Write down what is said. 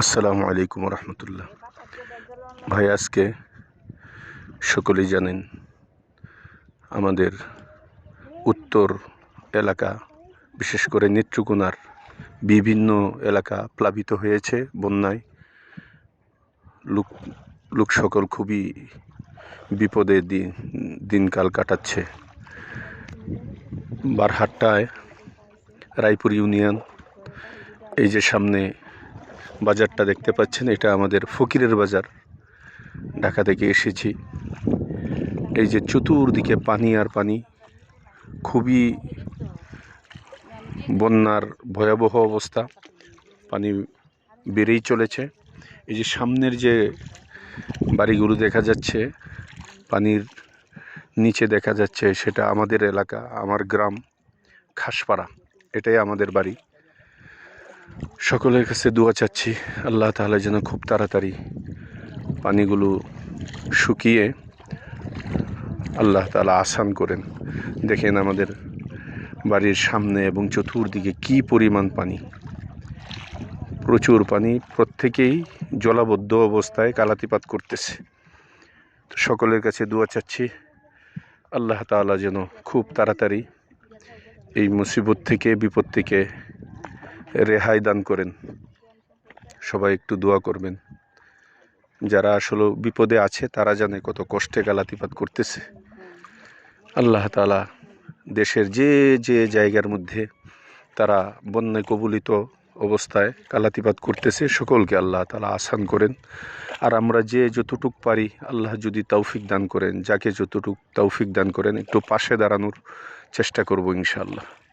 আসসালামু আলাইকুম রহমতুল্লাহ ভাই, আজকে সকলেই জানেন আমাদের উত্তর এলাকা, বিশেষ করে নেত্রকোনার বিভিন্ন এলাকা প্লাবিত হয়েছে বন্যায়। লোক লোক সকল খুবই বিপদে দিন দিনকাল কাটাচ্ছে। বারহাট্টায় রায়পুর ইউনিয়ন, এই যে সামনে বাজারটা দেখতে পাচ্ছেন, এটা আমাদের ফকিরের বাজার। ঢাকা থেকে এসেছি। এই যে চতুর্দিকে পানি আর পানি, খুবই বন্যার ভয়াবহ অবস্থা। পানি বেড়েই চলেছে। এই যে সামনের যে বাড়িগুলো দেখা যাচ্ছে, পানির নিচে দেখা যাচ্ছে, সেটা আমাদের এলাকা, আমার গ্রাম, খাসপাড়া। এটাই আমাদের বাড়ি। সকলের কাছে দোয়া চাচ্ছি, আল্লাহ তাহলে যেন খুব তাড়াতাড়ি পানিগুলো শুকিয়ে আল্লাহ তালা আসান করেন। দেখেন আমাদের বাড়ির সামনে এবং চতুর্দিকে কি পরিমাণ পানি। প্রচুর পানি, প্রত্যেকেই জলাবদ্ধ অবস্থায় কালাতিপাত করতেছে। তো সকলের কাছে দোয়া চাচ্ছি, আল্লাহ তাআলা যেন খুব তাড়াতাড়ি এই মুসিবত থেকে, বিপদ থেকে রেহাই দান করেন। সবাই একটু দোয়া করবেন। যারা আসলে বিপদে আছে, তারা জানে কত কষ্টে গালাতিপাত করতেছে। আল্লাহ তালা দেশের যে যে জায়গার মধ্যে তারা বন্যায় কবলিত অবস্থায় কালাতিপাত করতেছে, সকলকে আল্লাহ তালা আসান করেন। আর আমরা যে যতটুক পারি, আল্লাহ যদি তৌফিক দান করেন, যাকে যতটুক তৌফিক দান করেন, একটু পাশে দাঁড়ানোর চেষ্টা করব ইনশাআল্লাহ।